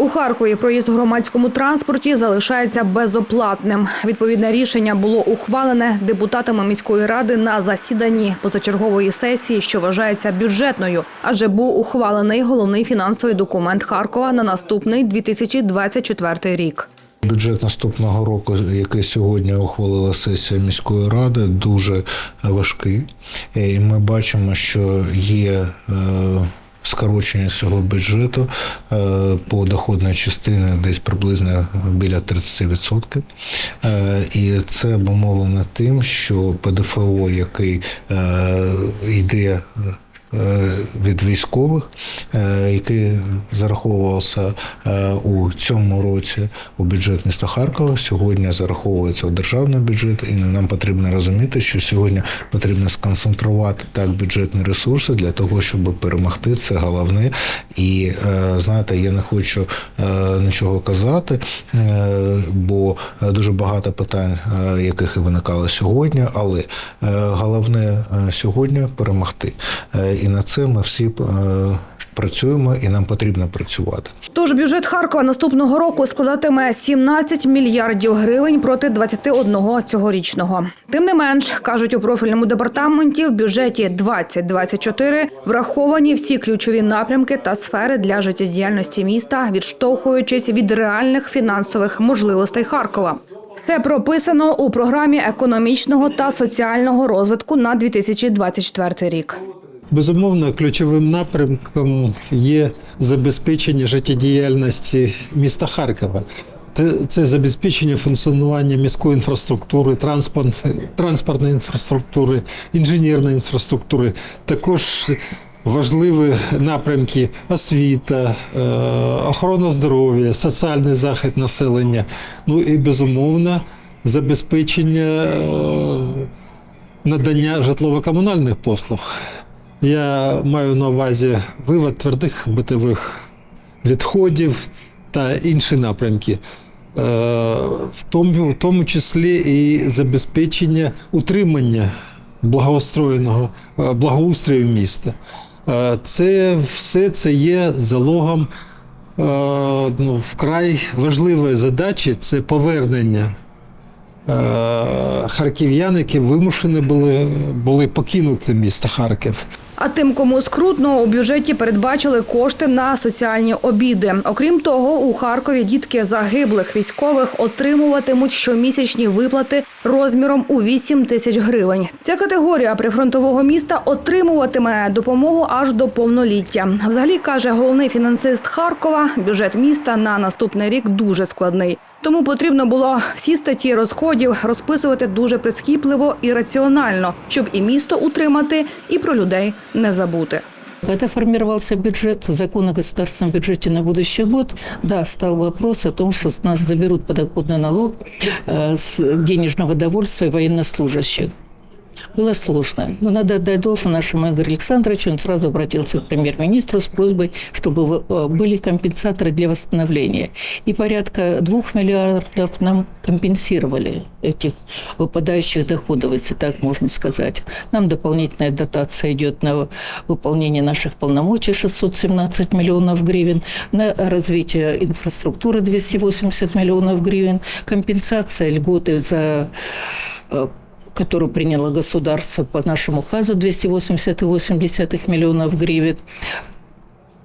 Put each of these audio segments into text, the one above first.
У Харкові проїзд у громадському транспорті залишається безоплатним. Відповідне рішення було ухвалене депутатами міської ради на засіданні позачергової сесії, що вважається бюджетною, адже був ухвалений головний фінансовий документ Харкова на наступний 2024 рік. Бюджет наступного року, який сьогодні ухвалила сесія міської ради, дуже важкий. І ми бачимо, що є е, скорочення цього бюджету е, по доходної частини десь приблизно біля 30%. Е, І це обумовлено тим, що ПДФО, який е, йде від військових, е, який зараховувався е, у цьому році у бюджет міста Харкова, сьогодні зараховується у державний бюджет, і нам потрібно розуміти, що сьогодні потрібно сконцентрувати так бюджетні ресурси для того, щоб перемогти. Це головне. І е, знаєте, я не хочу е, нічого казати, е, бо дуже багато питань, е, яких і виникало сьогодні, але е, головне е, сьогодні перемогти. І на це ми всі е, працюємо, і нам потрібно працювати. Тож бюджет Харкова наступного року складатиме 17 мільярдів гривень проти 21 цьогорічного. Тим не менш, кажуть у профільному департаменті, в бюджеті 2024 враховані всі ключові напрямки та сфери для життєдіяльності міста, відштовхуючись від реальних фінансових можливостей Харкова. Все прописано у програмі економічного та соціального розвитку на 2024 рік. Безумовно, ключовим напрямком є забезпечення життєдіяльності міста Харкова. Це, забезпечення функціонування міської інфраструктури, транспорт, транспортної інфраструктури, інженерної інфраструктури. Також важливі напрямки освіта, е, охорона здоров'я, соціальний захист населення. Ну і безумовно забезпечення е, надання житлово-комунальних послуг. Я маю на увазі вивод твердих битових відходів та інші напрямки, Е, в тому, в тому числі і забезпечення утримання благоустроєного е, благоустрою міста. Е, Це все це є залогом ну, вкрай важливої задачі це повернення харків'ян, які вимушені були, були покинути місто Харків. А тим, кому скрутно, у бюджеті передбачили кошти на соціальні обіди. Окрім того, у Харкові дітки загиблих військових отримуватимуть щомісячні виплати розміром у 8 тисяч гривень. Ця категорія прифронтового міста отримуватиме допомогу аж до повноліття. Взагалі каже головний фінансист Харкова, бюджет міста на наступний рік дуже складний. Тому потрібно було всі статті розходів розписувати дуже прискіпливо і раціонально, щоб і місто утримати, і про людей не забути. Когда формировался бюджет, закон о государственном бюджете на будущий год, да, стал вопрос о том, что с нас заберут подоходный налог э, с денежного довольствия военнослужащих. Было сложно. Но надо отдать должное нашему Игорю Александровичу. Он сразу обратился к премьер-министру с просьбой, чтобы э, были компенсаторы для восстановления. И порядка двух миллиардов нам компенсировали этих выпадающих доходов, если так можно сказать. Нам дополнительная дотация идет на выполнение наших полномочий 617 миллионов гривен, на развитие инфраструктуры 280 миллионов гривен, компенсация льготы за э, которую приняло государство по нашему ХАЗу 280,8 миллионов гривен.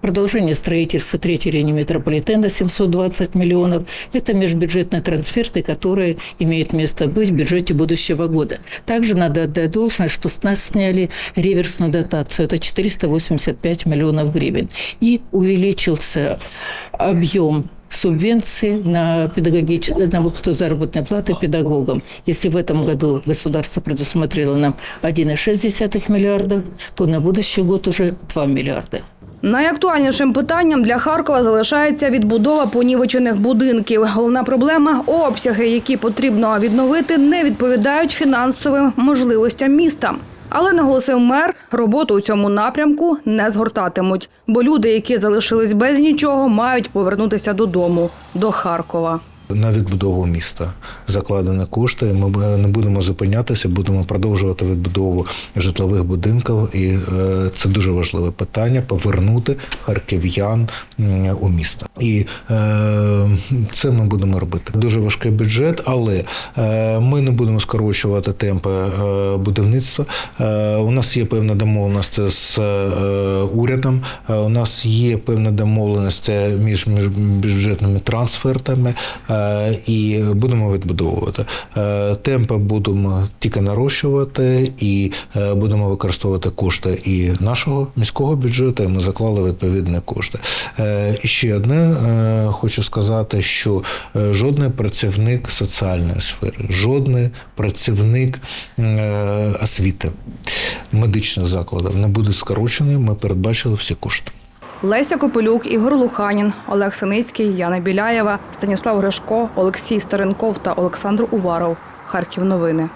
Продолжение строительства третьей линии метрополитена 720 миллионов. Это межбюджетные трансферты, которые имеют место быть в бюджете будущего года. Также надо отдать должное, что с нас сняли реверсную дотацию. Это 485 миллионов гривен. И увеличился объем субвенции на, педагогич... на выплату заработной платы педагогам. Если в этом году государство предусмотрело нам 1,6 миллиарда, то на будущий год уже 2 миллиарда. Найактуальнішим питанням для Харкова залишається відбудова понівечених будинків. Головна проблема обсяги, які потрібно відновити, не відповідають фінансовим можливостям міста. Але наголосив мер, роботу у цьому напрямку не згортатимуть, бо люди, які залишились без нічого, мають повернутися додому до Харкова. На відбудову міста закладені кошти. Ми не будемо зупинятися, будемо продовжувати відбудову житлових будинків, і е, це дуже важливе питання повернути харків'ян у місто. І е, це ми будемо робити. Дуже важкий бюджет, але е, ми не будемо скорочувати темпи е, будівництва. Е, у нас є певна домовленість з е, урядом. Е, у нас є певна домовленість між, між бюджетними трансфертами, е, і будемо відбудовувати. Е, темпи будемо тільки нарощувати, і е, будемо використовувати кошти і нашого міського бюджету. і Ми заклали відповідні кошти. Е, ще одне е, хочу сказати, що е, жодний працівник соціальної сфери, жодний працівник е, освіти, медичних закладів не буде скорочений. Ми передбачили всі кошти. Леся Копилюк, Ігор Луханін, Олег Синицький, Яна Біляєва, Станіслав Гришко, Олексій Старенков та Олександр Уваров. Харків новини.